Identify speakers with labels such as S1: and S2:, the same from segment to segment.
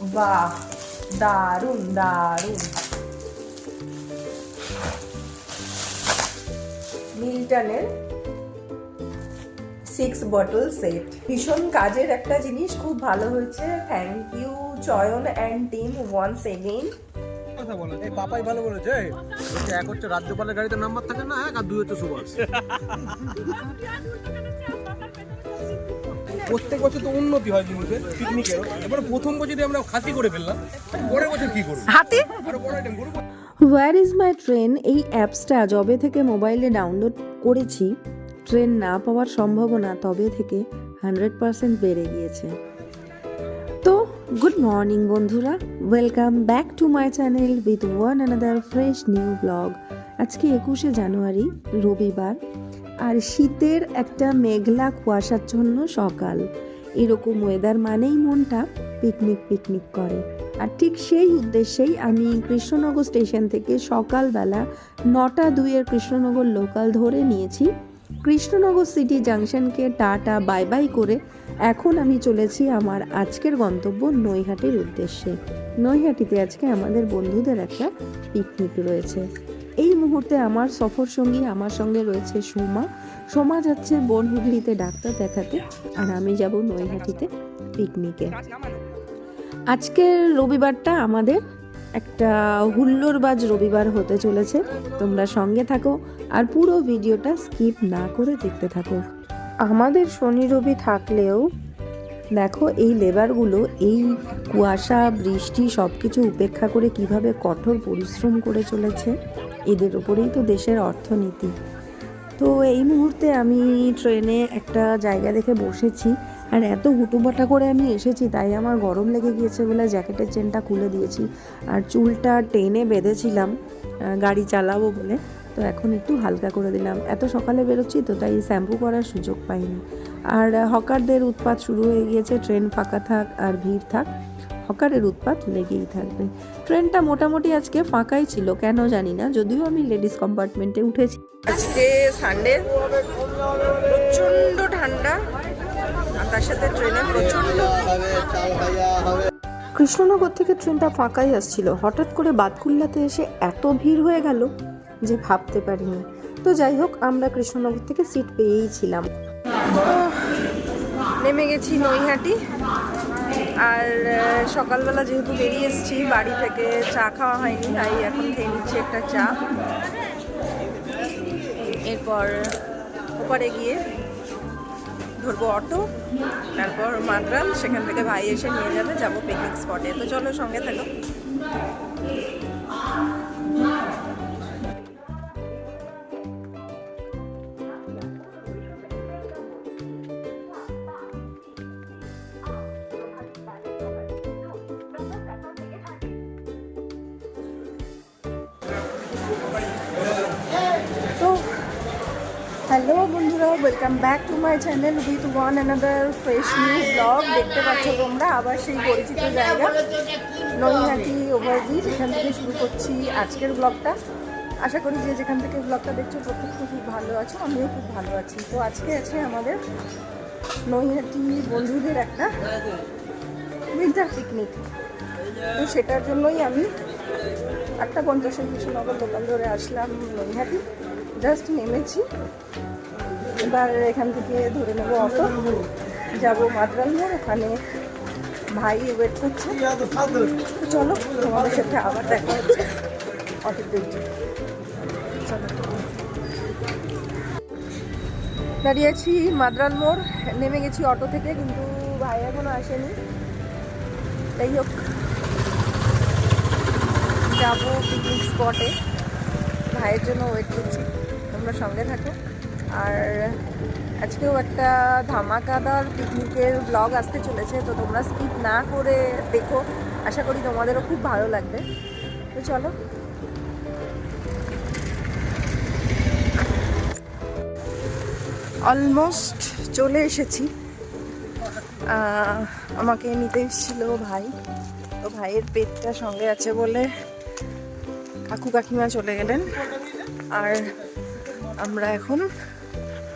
S1: বাহ দারুণ দারুণ। মিল্টনের সিক্স বটল সেট ভীষণ কাজের একটা জিনিস খুব ভালো হয়েছে। Thank you Chayan and team once again
S2: কথা বলে এই পাপাই ভালো বলেছে এক হচ্ছে রাজ্যপালের গাড়িতে নাম্বার থাকে না এক আর দুই হচ্ছে সুভাষ। প্রত্যেক বছর তো উন্নতি হয় জিনিসের পিকনিকের এবার প্রথম বছর যদি আমরা খাসি করে ফেললাম পরের বছর কি করব?
S1: হাতে?
S2: আরও বড় আইটেম করব
S3: হোয়ার ইজ মাই ট্রেন এই অ্যাপসটা যবে থেকে মোবাইলে ডাউনলোড করেছি ট্রেন না পাওয়ার সম্ভাবনা তবে থেকে হান্ড্রেড পারসেন্ট বেড়ে গিয়েছে। তো গুড মর্নিং বন্ধুরা welcome back to my channel with one another fresh new blog আজকে একুশে জানুয়ারি রবিবার। আর শীতের একটা মেঘলা কুয়াশার জন্য সকাল। এরকম ওয়েদার মানেই মনটা পিকনিক পিকনিক করে। আর ঠিক সেই উদ্দেশ্যেই আমি কৃষ্ণনগর স্টেশন থেকে সকালবেলা নটা দুইয়ের কৃষ্ণনগর লোকাল ধরে নিয়েছি। কৃষ্ণনগর সিটি জাংশনকে টাটা বাই বাই করে এখন আমি চলেছি আমার আজকের গন্তব্য নৈহাটির উদ্দেশ্যে। নৈহাটিতে আজকে আমাদের বন্ধুদের একটা পিকনিক রয়েছে। এই মুহূর্তে আমার সফর সঙ্গী আমার সঙ্গে রয়েছে সোমা। সোমা যাচ্ছে বনহুগলিতে ডাক্তার দেখাতে আর আমি যাব নৈহাটিতে পিকনিকে। আজকের রবিবারটা আমাদের একটা হুল্লোড়বাজ রবিবার হতে চলেছে। তোমরা সঙ্গে থাকো আর পুরো ভিডিওটা স্কিপ না করে দেখতে থাকো। আমাদের শনি রবি থাকলেও দেখো এই লেবারগুলো, এই কুয়াশা, বৃষ্টি সব কিছু উপেক্ষা করে কীভাবে কঠোর পরিশ্রম করে চলেছে। এদের উপরেই তো দেশের অর্থনীতি। তো এই মুহূর্তে আমি ট্রেনে একটা জায়গা দেখে বসেছি আর এত হুটুবাটা করে আমি এসেছি, তাই আমার গরম লেগে গিয়েছে বলে জ্যাকেটের চেনটা খুলে দিয়েছি। আর চুলটা টেনে বেঁধেছিলাম গাড়ি চালাবো বলে। তো এখন একটু হালকা করে দিলাম। এত সকালে বেরোচ্ছি তো, তাই শ্যাম্পু করার সুযোগ পাইনি। আর হকারদের উৎপাত শুরু হয়ে গিয়েছে, ট্রেন ফাঁকা থাক আর ভিড় থাক। হকারের উৎপাত লেগেই থাকবে। ট্রেনটা মোটামুটি আজকে ফাঁকাই ছিল কেন জানি না যদিও আমি লেডিস কম্পার্টমেন্টে উঠেছি।
S1: আজকে সানডে প্রচণ্ড ঠান্ডা আর তার সাথে ট্রেনে প্রচণ্ড
S3: কৃষ্ণনগর থেকে ট্রেনটা ফাঁকাই আসছিল হঠাৎ করে বাতকুল্লাতে এসে এত ভিড় হয়ে গেল যে ভাবতে পারিনি। তো যাই হোক আমরা কৃষ্ণনগর থেকে সিট পেয়েই ছিলাম।
S1: নেমে গেছি নৈহাটি। আর সকালবেলা যেহেতু বেরিয়ে এসেছি, বাড়ি থেকে চা খাওয়া হয়নি, তাই এখন খেয়ে নিচ্ছি একটা চা। এরপর ওপারে গিয়ে ধরবো অটো, তারপর মাদ্রাম সেখান থেকে ভাই এসে নিয়ে যাবে, যাব পিকনিক স্পটে তো চলো সঙ্গে থাকো। Welcome back to my channel with one another fresh new blog দেখতে পাচ্ছ তোমরা, আবার সেই পরিচিত জায়গা, নৈহাটি ওভারব্রিজ এখান থেকে শুরু করছি আজকের ব্লগটা আশা করি যে যেখান থেকে ব্লগটা দেখছ প্রত্যেকটা খুব ভালো আছো, আমিও খুব ভালো আছি। তো আজকে আছে আমাদের নৈহাটি বন্ধুদের একটা উইন্টার পিকনিক তো সেটার জন্যই আমি একটা পঞ্চাশের কৃষ্ণনগর দোকান ধরে আসলাম নৈহাটি। জাস্ট নেমেছি। এবার এখান থেকে ধরে নেব অটো। যাব মাদ্রাল মোড়, ওখানে ভাই ওয়েট করছে। চলো, তোমাদের সাথে আবার দেখা হচ্ছে। অটোতে দেখছি দাঁড়িয়ে আছি মাদ্রাল মোড়, নেমে গেছি অটো থেকে, কিন্তু ভাই এখনও আসেনি। যাই হোক, যাব পিকনিক স্পটে ভাইয়ের জন্য ওয়েট করছি। তোমরা সঙ্গে থাকো। আর আজকেও একটা ধামাকাদার পিকনিকের ব্লগ আসতে চলেছে, তো তোমরা স্কিপ না করে দেখো। আশা করি তোমাদেরও খুব ভালো লাগবে। তো চলো। অলমোস্ট চলে এসেছি। আমাকে নিতে এসেছিল ভাই। তো ভাইয়ের পেটটা সঙ্গে আছে বলে কাকু কাকিমা চলে গেলেন। আর আমরা এখন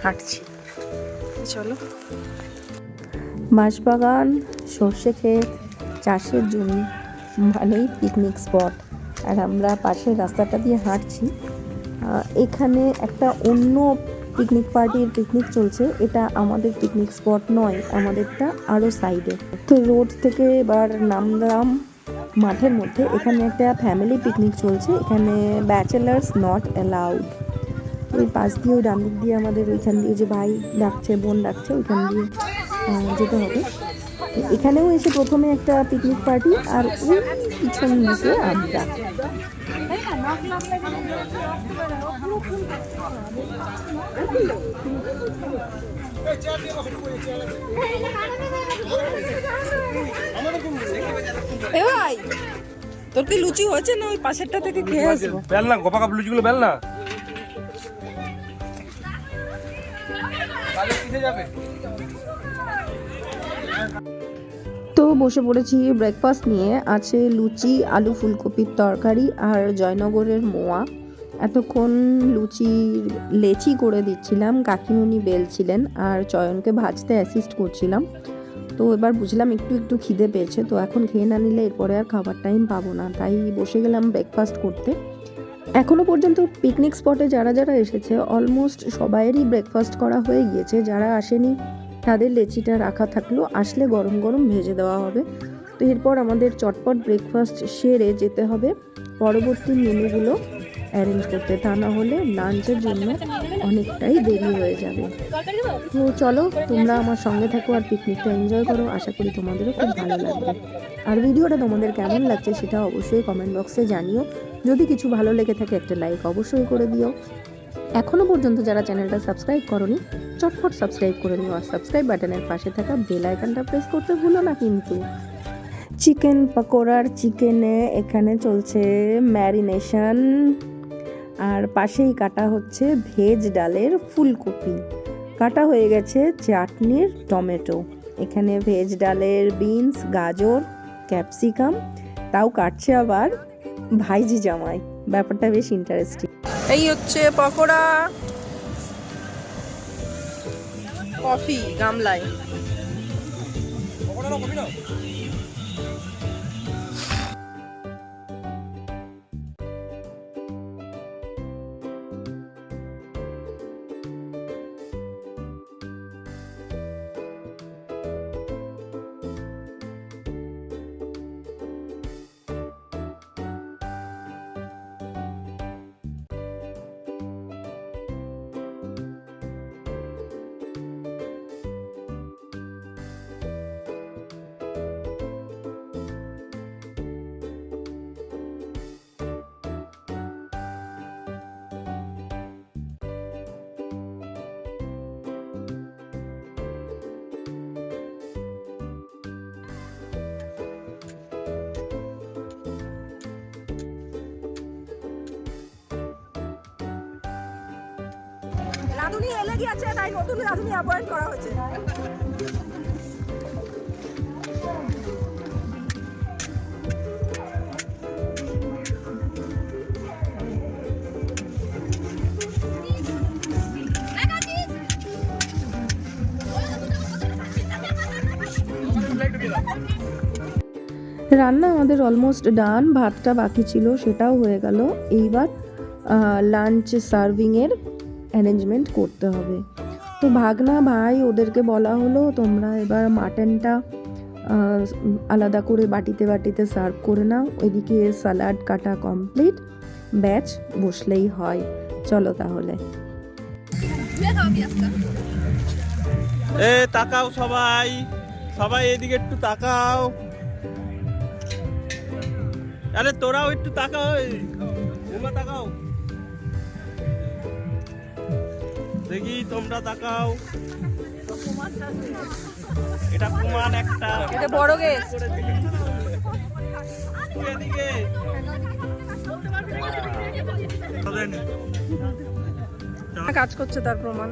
S1: হাঁটছি। চলো।
S3: বাঁশবাগান সর্ষে ক্ষেত,
S1: চাষের জমি, মানেই পিকনিক স্পট আর আমরা পাশের রাস্তাটা দিয়ে হাঁটছি। এখানে একটা অন্য পিকনিক পার্টির পিকনিক চলছে। এটা আমাদের পিকনিক স্পট নয়, আমাদেরটা আরও সাইডে তো রোড থেকে এবার নামলাম মাঠের মধ্যে। এখানে একটা ফ্যামিলি পিকনিক চলছে। এখানে ব্যাচেলার্স নট অ্যালাউড ওই পাশ দিয়ে ওই ডান দিক দিয়ে আমাদের ওইখান দিয়ে যে ভাই ডাকছে বোন ডাকছে ওইখান দিয়ে যেতে হবে। এখানেও এসে প্রথমে একটা পিকনিক পার্টি আর ওই পিছন দিকে
S4: এ ভাই তোর কি লুচি হয়েছে না ওই পাশেরটা থেকে খেয়ে আসব?
S2: বেল না গোপা কাপ লুচিগুলো বেল না?
S1: তো বসে পড়েছি ব্রেকফাস্ট নিয়ে। আছে লুচি, আলু ফুলকপির তরকারি আর জয়নগরের মোয়া। এতক্ষণ লুচি লেচি করে দিচ্ছিলাম। কাকিমুনি বেলছিলেন আর চয়নকে ভাজতে অ্যাসিস্ট করছিলাম। তো এবার বুঝলাম একটু একটু খিদে পেয়েছে। তো এখন খেয়ে না নিলে এরপরে আর খাবার টাইম পাবো না। তাই বসে গেলাম ব্রেকফাস্ট করতে। এখনও পর্যন্ত পিকনিক স্পটে যারা যারা এসেছে অলমোস্ট সবাইয়েরই ব্রেকফাস্ট করা হয়ে গিয়েছে। যারা আসেনি, তাদের লেচিটা রাখা থাকল, আসলে গরম গরম ভেজে দেওয়া হবে। তো এরপর আমাদের চটপট ব্রেকফাস্ট সেরে যেতে হবে। পরবর্তী মেনুগুলো অ্যারেঞ্জ করতে, তা না হলে লাঞ্চের জন্য অনেকটাই দেরি হয়ে যাবে। তো চলো, তোমরা আমার সঙ্গে থাকো আর পিকনিকটা এনজয় করো। আশা করি তোমাদেরও খুব ভালো লাগবে। আর ভিডিওটা তোমাদের কেমন লাগছে সেটা অবশ্যই কমেন্ট বক্সে জানিও। যদি কিছু ভালো লেগে থাকে একটা লাইক অবশ্যই করে দিও। এখনও পর্যন্ত যারা চ্যানেলটা সাবস্ক্রাইব করনি চটফট সাবস্ক্রাইব করে নিও আর সাবস্ক্রাইব বাটনের পাশে থাকা বেল আইকনটা প্রেস করতে ভুলো না কিন্তু। চিকেন পকোড়ার চিকেনে এখানে চলছে ম্যারিনেশন আর পাশেই কাটা হচ্ছে ভেজ ডালের ফুলকপি। কাটা হয়ে গেছে চাটনির টমেটো। এখানে ভেজ ডালের বিনস গাজর ক্যাপসিকাম তাও কাটছে আবার ভাইজি জামাই ব্যাপারটা বেশ ইন্টারেস্টিং
S4: এই হচ্ছে পকোড়া। কফি গামলায়। এলে গিয়েছে তাই নতুন অ্যাপয়েন্ট করা হয়েছে।
S1: রান্না আমাদের অলমোস্ট ডান ভাতটা বাকি ছিল, সেটাও হয়ে গেল। এইবার লাঞ্চ সার্ভিংয়ের অ্যারেঞ্জমেন্ট করতে হবে। তো ভাগনা ভাই ওদেরকে বলা হলো, তোমরা এবার মাটনটা আলাদা করে বাটিতে বাটিতে সার্ভ করে নাও। ওইদিকে স্যালাড কাটা কমপ্লিট ব্যাচ বসলেই হয়। চলো তাহলে।
S5: এ, তাকাও সবাই। সবাই এদিকে একটু তাকাও। আরে তোরাও একটু তাকাও। তাকাও। দেখি তোমরা তাকাও। এটা কুমান একটা।
S4: এটা বড় গেস
S5: এদিকে।
S4: কাজ করছে তার প্রমাণ।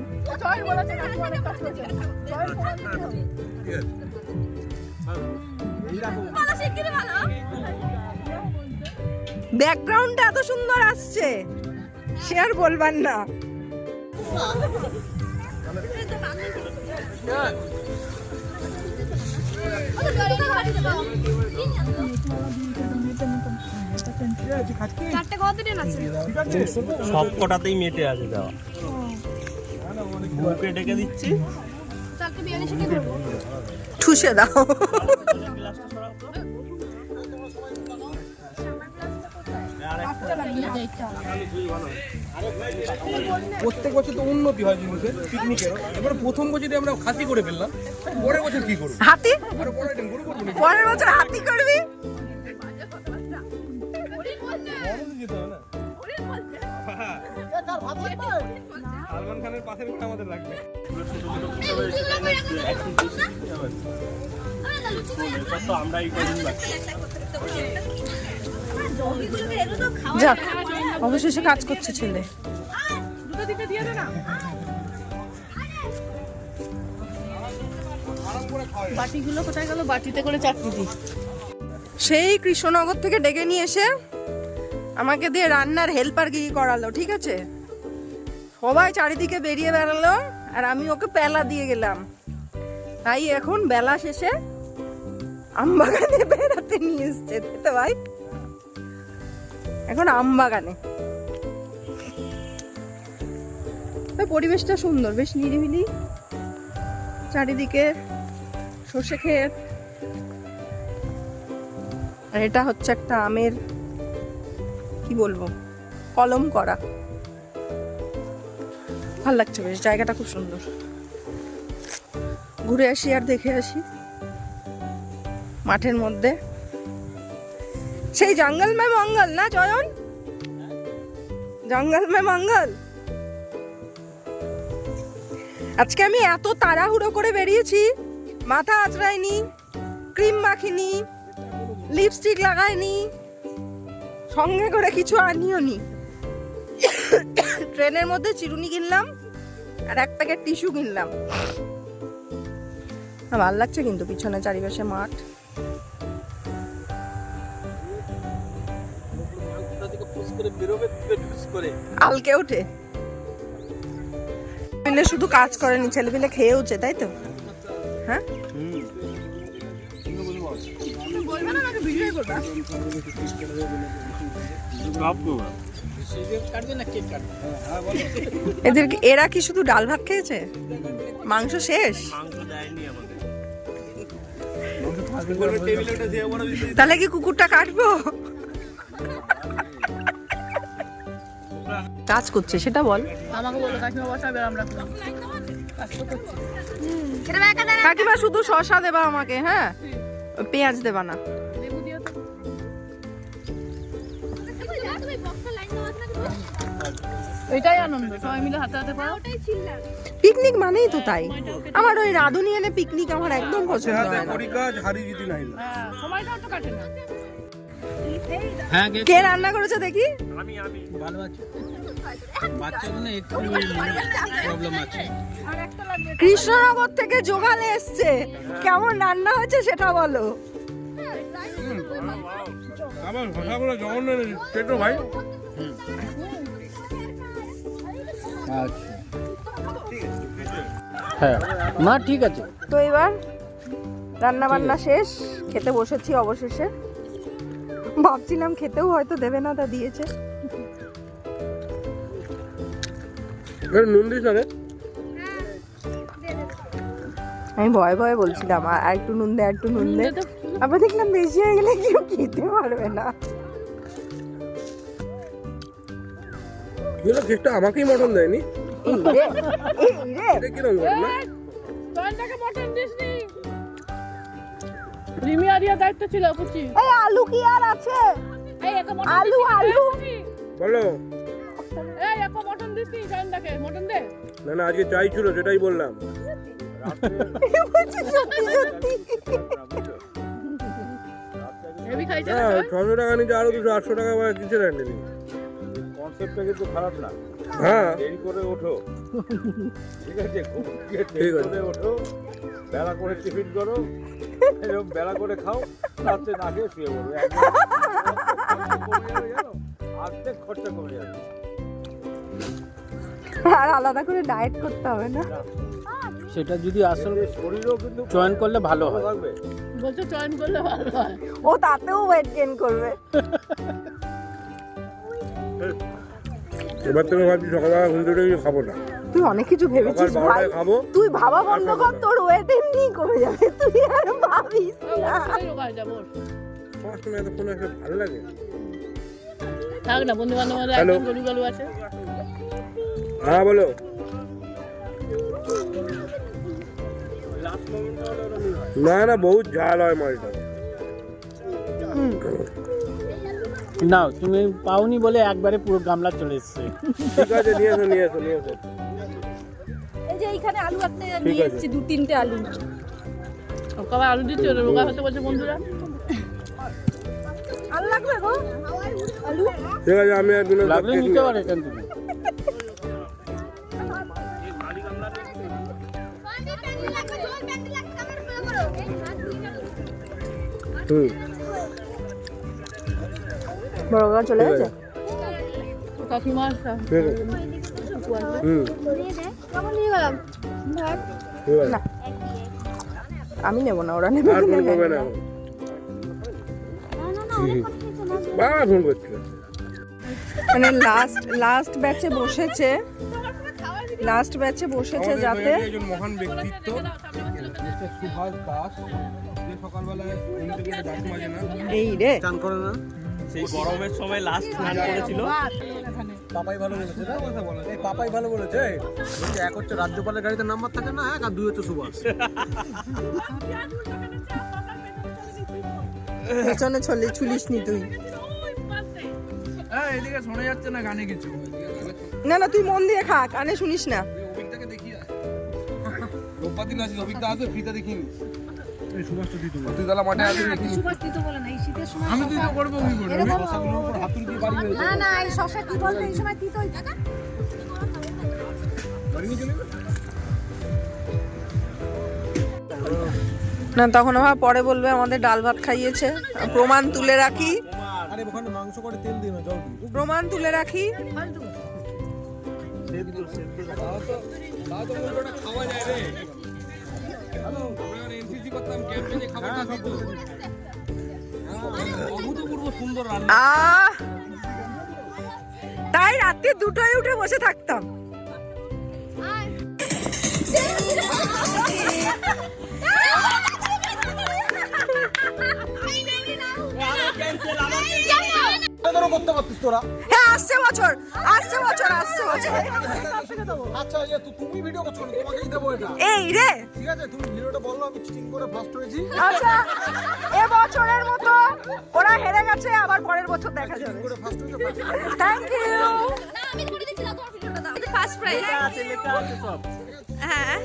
S4: ব্যাকগ্রাউন্ডটা এত সুন্দর আসছে। সে আর বলবার না।
S5: সব কটাতেই মেটে আছে দেওয়া। বুকে ডেকে দিচ্ছি।
S6: চারটে বিয়াল্লিশে কি করব
S1: ঠুসে দাও।
S2: প্রত্যেক বছর তো উন্নতি হয় জিনিসের পিকনিকের এবার প্রথম বছর আমরা খাসি করে ফেললাম পরের বছর কি করব?
S1: হাতি? পরের বছর হাতি করবি?
S2: সালমান খানের পাশের ঘরে আমাদের লাগবে।
S1: যাক। অবশেষে কাজ করছে ছেলে।
S6: বাটিগুলো কোথায় গেল? বাটিতে করে চাটনি দিই।
S1: সেই কৃষ্ণনগর থেকে ডেকে নিয়ে এসে আমাকে দিয়ে রান্নার হেল্পার গিয়ে করালো ঠিক আছে? সবাই চারিদিকে বেরিয়ে বেড়ালো আর আমি ওকে পেলা দিয়ে গেলাম। তাই এখন বেলা শেষে আমবাগানে বেড়াতে নিয়ে এসছে তো ভাই এখন আমবাগানে তো পরিবেশটা সুন্দর, বেশ নিরিবিলি। চারিদিকে সর্ষে ক্ষেত। আর এটা হচ্ছে একটা আমের, কি বলব, কলম করা। ভালো লাগছে বেশ, জায়গাটা খুব সুন্দর। ঘুরে আসি আর দেখে আসি। মাঠের মধ্যে। সেই জঙ্গল মে মঙ্গল, না চয়ন? জঙ্গল মে মঙ্গল। আজকে আমি এত তাড়াহুড়ো করে বেরিয়েছি, মাথা আঁচড়াইনি, ক্রিম মাখিনি লিপস্টিক লাগাইনি, সঙ্গে করে কিছু আনিও নি। ট্রেনের মধ্যে চিরুনি কিনলাম আর এক প্যাকেট টিস্যু কিনলাম। ভালো লাগছে কিন্তু, পিছনে চারিপাশে মাঠ।
S5: করে বেরোবে ফুস করে।
S1: আলকে ওঠে। ছেলে শুধু কাজ করেনি ছেলে পেলে খেয়েওছে তাই তো? হ্যাঁ? বলবে না আমাকে ভিডিও করবা এদের কি- এরা কি শুধু ডাল ভাত খেয়েছে? মাংস শেষ? তাহলে কি কুকুরটা কাটবো? কাজ করছে সেটা বল।
S6: আমাকে বলো কাকিমা বসাবে আমরা
S1: কাকিমা শুধু শশা দেবা আমাকে হ্যাঁ? পেঁয়াজ দেবা না।
S6: লেবু দিও তো। এটাই আনন্দ সবাই মিলে হাতে হাতে পাও।
S1: পিকনিক মানেই তো তাই। আমার ওই রাঁধুনি এনে পিকনিক আমার একদম পছন্দ হয়
S6: হ্যাঁ সময়টাও তো কাটে না।
S1: কে? রান্না করেছে দেখি?
S5: আমি আমি।
S7: ভালো আছে। বাচ্চাগুলো একটু প্রবলেম আছে।
S1: কৃষ্ণনগর থেকে জোগালে এসছে। কেমন রান্না হয়েছে সেটা বলো।
S2: আমার ভাষাগুলো জঘন্য পেটো ভাই।
S7: আচ্ছা। হ্যাঁ। মা ঠিক আছে।
S1: তো এবার রান্না বান্না শেষ খেতে বসেছি অবশেষে। ভাবছিলাম খেতেও হয়তো দেবে না তা দিয়েছে।
S2: নুন দিস না রে।
S1: আমি ভয়ে ভয়ে বলছিলাম আর একটু নুন দে আর একটু নুন দে। আবার দেখলাম বেশি হয়ে গেলে কেউ খেতে পারবে না।
S2: হলো কেকটা আমাকেই মটন দেয়নি? এটা কীরকম ঘটনা
S6: রিমি আরিয়া দায়িত্ব ছিল
S1: এই আলু কি আর আছে? আলু আলু।
S2: বলো।
S6: মটন জয়নটাকে মটন দে।
S2: না না আজকে চাই ছিল সেটাই বললাম? ছশো টাকা নিচে আরও দুশো আটশো টাকা বা কিসের হ্যান্ডেলি
S8: কনসেপ্টটা কিন্তু খারাপ না।
S2: হ্যাঁ।
S8: দেরি করে ওঠো। ঠিক আছে খুব দেরি করে ওঠো। বেলা করে টিফিন করো। এরকম বেলা করে খাও রাত্রে না খেয়ে শুয়ে পড়ো। একদম। কমে যাবে জানো অর্ধেক খরচা কমে যাবে।
S1: আর আলাদা করে ডায়েট করতে হবে না।
S7: সেটা যদি আসল
S8: শরীরও কিন্তু
S7: চয়ন করলে ভালো হয়।
S6: বলছো চয়ন করলে ভালো হয়।
S1: ও তাতেও ওয়েট গেইন করবে।
S8: এবার থেকে ভাবছি সকালবেলা ঘুম থেকে খাব না।
S1: তুই অনেক কিছু ভেবেছিস ভাই। তুই ভাবা বন্ধ কর তোর ওয়েট এমনি কমে যাবে। তুই আর ভাবিস না।
S6: রোগায় যাব।
S8: সবার সময় একটা ভালো লাগে।
S6: থাক না বন্ধু বান্ধব আছে।
S8: হ্যাঁ বলো। না না বহুত ঝাল হয় মাছটা।
S7: না তুমি পাওনি বলে একবারে পুরো গামলা চলে এসছে।
S8: ঠিক আছে নিয়ে এসো নিয়ে এসো নিয়ে এসো।
S1: এই যে এইখানে আলু একটা
S8: ঠিক আছে।
S1: দু তিনটে আলু।
S6: কবে আলু দিচ্ছে? ওরা রোগা হতে বলছে বন্ধুরা।
S1: আলু লাগবে গো? আলু?
S8: ঠিক আছে আমি একদিন
S7: লাগলে নিতে পারে এখান থেকে।
S8: হুম।
S1: বড় চলে গেছে?
S6: কাকিমা
S8: হুম।
S1: না। আমি নেব না ওরা নেবে।
S8: আর ফোন করবে না। বাবা ফোন করছিল
S1: মানে লাস্ট লাস্ট ব্যাচে বসেছে। লাস্ট ব্যাচে বসেছে যাতে
S2: একজন মহান ব্যক্তিত্ব। সুভাষ দাস
S1: এই রে।
S7: চান করে না।
S5: সেই গরমের সময় লাস্ট স্নান করেছিল।
S7: পাপাই ভালো বলেছে না? কথা বলে এই পাপাই ভালো বলেছে। বলছে এক হচ্ছে রাজ্যপালের গাড়িতে নাম্বার থাকে না এক আর দুই হচ্ছে সুভাষ।
S1: পেছনে ছলে ছুলিস নি তুই।
S2: হ্যাঁ এদিকে শোনা যাচ্ছে না গানে কিছু।
S1: না না তুই মন দিয়ে খা কানে শুনিস না।
S2: অভিজ্ঞতাকে দেখি আর রোববার দিন আসিস অভিজ্ঞতা আসবে ফ্রিতে দিত তুই তাহলে মাঠে আসবি আমি তুই তো করব কি
S4: না না এই শশা কি বলতো? এই সময় তিতই থাকে
S2: বাড়ি নিয়ে চলে যাবে?
S1: না তখন আবার পরে বলবে আমাদের ডাল ভাত খাইয়েছে। প্রমাণ তুলে রাখি। প্রমাণ তুলে রাখি।
S2: খাওয়া যায় রে। আমরা এনসিসি করতাম ক্যাম্পে খাবারটা দিত অভূতপূর্ব সুন্দর রান্না।
S1: তাই রাতে দুটোয় উঠে বসে থাকতাম।
S7: করতে পারতিস তোরা
S1: হ্যাঁ আসছে বছর আসছে বছর আসছে বছর
S7: আচ্ছা এই যে তুমি ভিডিও করছ তোমাকেই দেবো এটা।
S1: এই রে!
S7: ঠিক আছে তুমি ভিডিওটা বলল আমি চিটিং করে ফার্স্ট হয়েছি।
S1: আচ্ছা এ বছরের মতো ওরা হেরে গেছে আবার পরের বছর দেখা যাবে।
S7: করে ফার্স্ট হয়েছে
S1: থ্যাংক ইউ
S4: না আমি করে দিচ্ছিলাম তোমার ভিডিওটা দাও। ফার্স্ট প্রাইজ
S5: আছে লেখা আছে সব।
S1: হ্যাঁ।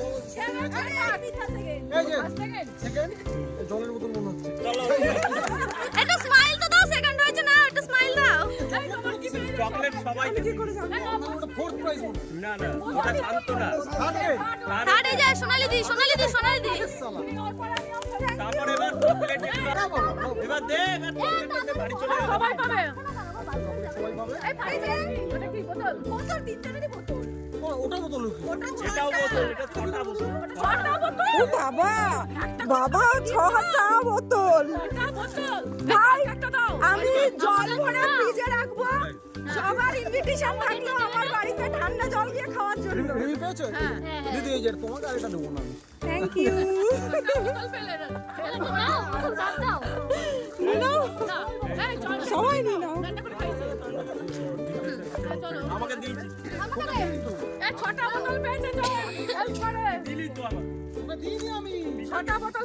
S7: সেকেন্ড জলের বোতল মনে হচ্ছে।
S5: চকলেট সবাই
S7: ফোর্থ প্রাইজ
S5: না না ওটা শান্ত না।
S4: থার্ড যায় সোনালি দি সোনালি দি সোনালি দি।
S5: তারপর এবার চকলেট এবার দে এবার চকলেট বাড়ি চলে যাবে।
S6: সবাই পাবে।
S4: এই প্রাইজে
S6: এটা কি বোতল?
S4: বোতল তিনটে দিদি বোতল?
S7: ওটা বোতল
S5: এটাও বোতল। এটা ছটা বোতল।
S6: ছটা বোতল?
S1: ও বাবা। বাবা ছটা বোতল।
S6: একটা বোতল।
S1: ভাই আমি জল ভরে ফ্রিজে রাখব। সবার ইনভিটেশন থাকল আমার বাড়িতে ঠান্ডা জল দিয়ে খাওয়ার জন্য।
S7: রিভিউ পেয়েছ? দিদি এই যে তোমাকে আর এটা দেবো না
S1: থ্যাংক ইউ সবাই নিয়ে নাও
S5: আমাকে দিয়েছি
S6: এই ছটা বোতল পেয়েছে
S5: দিলি তো আমার
S7: দিইনি আমি।
S6: ছটা বোতল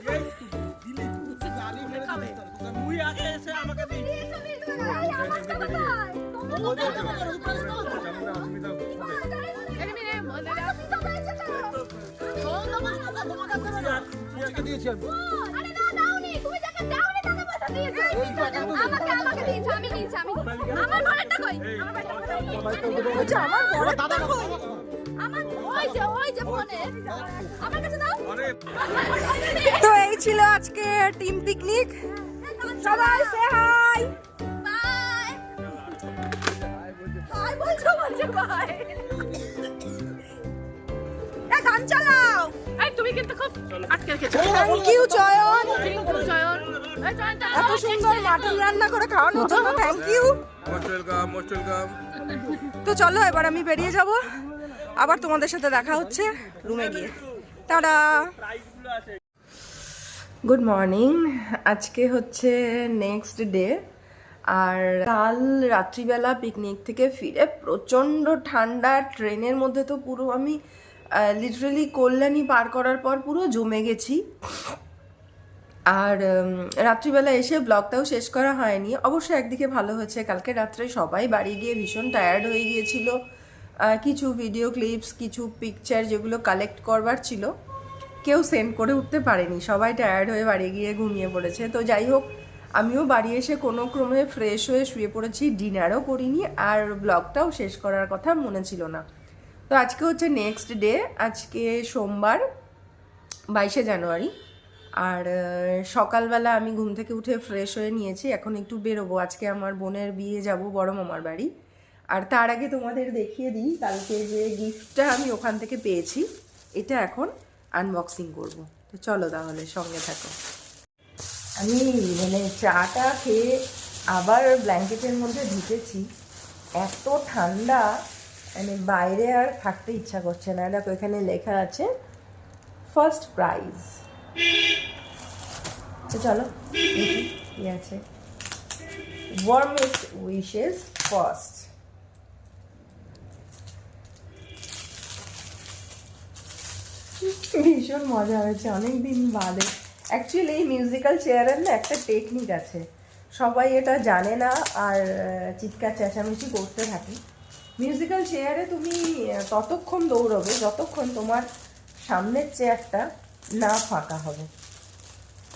S6: খাবে
S5: তুই আগে এসে আমাকে দিলি।
S1: তো এই ছিল আজকে টিম পিকনিক। সবাই হাই গান চালাও।
S6: এই তুমি কিন্তু খুব আটকে রেখেছো।
S1: থ্যাংক ইউ চয়ন।
S6: রিঙ্কু চয়ন।
S1: এত সুন্দর মাটন রান্না করে খাওয়ানোর জন্য থ্যাংক ইউ তো চলো এবার আমি বেরিয়ে যাব। আবার তোমাদের সাথে দেখা হচ্ছে রুমে গিয়ে। তারা। গুড মর্নিং আজকে হচ্ছে নেক্সট ডে আর কাল রাত্রিবেলা পিকনিক থেকে ফিরে প্রচণ্ড ঠান্ডা, ট্রেনের মধ্যে তো পুরো আমি লিটারেলি কল্যাণী পার করার পর পুরো জমে গেছি। আর রাত্রিবেলা এসে ব্লগটাও শেষ করা হয়নি। অবশ্য একদিকে ভালো হয়েছে, কালকে রাত্রে সবাই বাড়ি গিয়ে ভীষণ টায়ার্ড হয়ে গিয়েছিল। কিছু ভিডিও ক্লিপস কিছু পিকচার যেগুলো কালেক্ট করবার ছিল, কেউ সেন্ড করে উঠতে পারেনি। সবাই টায়ার্ড হয়ে বাড়ি গিয়ে ঘুমিয়ে পড়েছে। তো যাই হোক আমিও বাড়ি এসে কোনো ক্রমে ফ্রেশ হয়ে শুয়ে পড়েছি ডিনারও করিনি আর ব্লগটাও শেষ করার কথা মনে ছিল না। তো আজকে হচ্ছে নেক্সট ডে আজকে সোমবার, বাইশে জানুয়ারি। আর সকালবেলা আমি ঘুম থেকে উঠে ফ্রেশ হয়ে নিয়েছি, এখন একটু বেরোবো। আজকে আমার বোনের বিয়ে যাব, বড় মামার বাড়ি। আর তার আগে তোমাদের দেখিয়ে দিই, কালকে যে গিফটটা আমি ওখান থেকে পেয়েছি, এটা এখন আনবক্সিং করব। তো চলো তাহলে সঙ্গে থাকো। আমি মানে চাটা খেয়ে আবার ব্ল্যাঙ্কেটের মধ্যে ঢুকেছি। এত ঠান্ডা মানে বাইরে আর থাকতে ইচ্ছা করছে না। দেখো, এখানে লেখা আছে ফার্স্ট প্রাইজ তো চলো কি আছে। ওয়ার্মেস্ট উইশেস ফার্স্ট ভীষণ মজা হয়েছে অনেক দিন বাদে। অ্যাকচুয়ালি এই মিউজিক্যাল চেয়ারের না একটা টেকনিক আছে। সবাই এটা জানে না আর চিৎকার চেঁচামেচি করতে থাকে। মিউজিক্যাল চেয়ারে তুমি ততক্ষণ দৌড়বে যতক্ষণ তোমার সামনের চেয়ারটা না ফাঁকা হবে।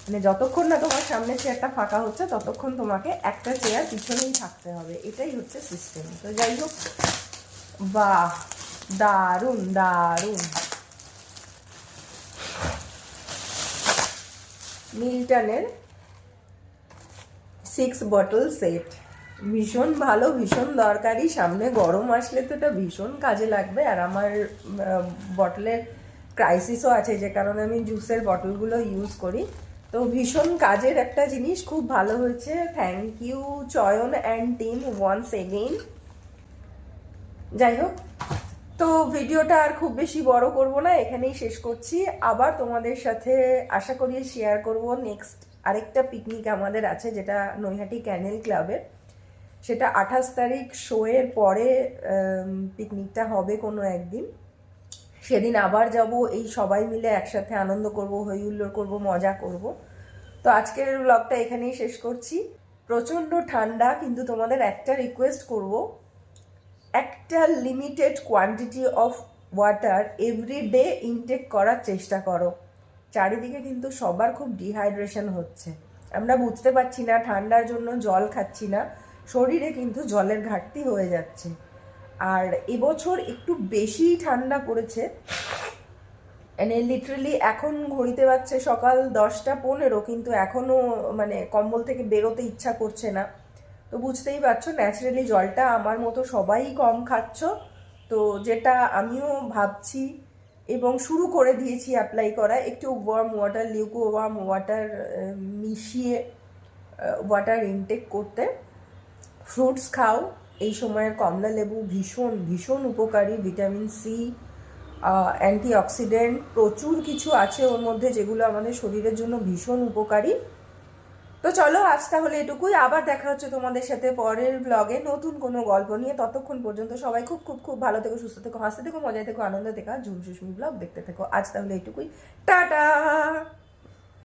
S1: মানে যতক্ষণ না তোমার সামনের চেয়ারটা ফাঁকা হচ্ছে, ততক্ষণ তোমাকে একটা চেয়ার পিছনেই থাকতে হবে। এটাই হচ্ছে সিস্টেম তো যাই হোক, বাহ, দারুণ দারুণ। মিল্টনের সিক্স বটল সেট ভীষণ ভালো, ভীষণ দরকারি। সামনে গরম আসলে তো এটা ভীষণ কাজে লাগবে। আর আমার বটলের ক্রাইসিসও আছে, যে কারণে আমি জুসের বটলগুলো ইউজ করি। তো ভীষণ কাজের একটা জিনিস। খুব ভালো হয়েছে। Thank you Chayan and team once again যাই হোক। তো ভিডিওটা আর খুব বেশি বড় করব না, এখানেই শেষ করছি। আবার তোমাদের সাথে আশা করি শেয়ার করব নেক্সট আরেকটা পিকনিক আমাদের আছে, যেটা নৈহাটি ক্যানেল ক্লাবের সেটা আঠাশ তারিখ শোয়ের পরে পিকনিকটা হবে কোনো একদিন। সেদিন আবার যাব, এই সবাই মিলে একসাথে আনন্দ করব হই হুল্লোড় করব, মজা করব। তো আজকের ব্লগটা এখানেই শেষ করছি। প্রচণ্ড ঠান্ডা, কিন্তু তোমাদের একটা রিকোয়েস্ট করব একটা limited quantity of water every day intake করার চেষ্টা করো। চারিদিকে কিন্তু সবার খুব ডিহাইড্রেশন হচ্ছে। আমরা বুঝতে পারছি না, ঠান্ডার জন্য জল খাচ্ছি না, শরীরে কিন্তু জলের ঘাটতি হয়ে যাচ্ছে। আর এবছর একটু বেশি ঠান্ডা পড়েছে। মানে লিটারেলি এখন ঘড়িতে পাচ্ছে সকাল দশটা পনেরো, কিন্তু এখনও মানে কম্বল থেকে বেরোতে ইচ্ছা করছে না। তো বুঝতেই পারছ ন্যাচারালি জলটা আমার মতো সবাই কম খাচ্ছ। তো যেটা আমিও ভাবছি এবং শুরু করে দিয়েছি অ্যাপ্লাই করা, একটু ওয়ার্ম ওয়াটার লিউকো ওয়ার্ম ওয়াটার মিশিয়ে ওয়াটার ইনটেক করতে। ফ্রুটস খাও, এই সময়ের কমলা লেবু ভীষণ ভীষণ উপকারী ভিটামিন সি অ্যান্টিঅক্সিডেন্ট প্রচুর কিছু আছে ওর মধ্যে যেগুলো আমাদের শরীরের জন্য ভীষণ উপকারী। তো চলো, আজ তাহলে এটুকুই। আবার দেখা হচ্ছে তোমাদের সাথে পরের ব্লগে নতুন কোনো গল্প নিয়ে ততক্ষণ পর্যন্ত সবাই খুব খুব খুব ভালো থেকো, সুস্থ থেকো, হাসতে থেকো, মজায় থেকো, আনন্দ থেকো ঝুম সুস্মি ব্লগ দেখতে থেকো। আজ তাহলে এটুকুই। টাটা!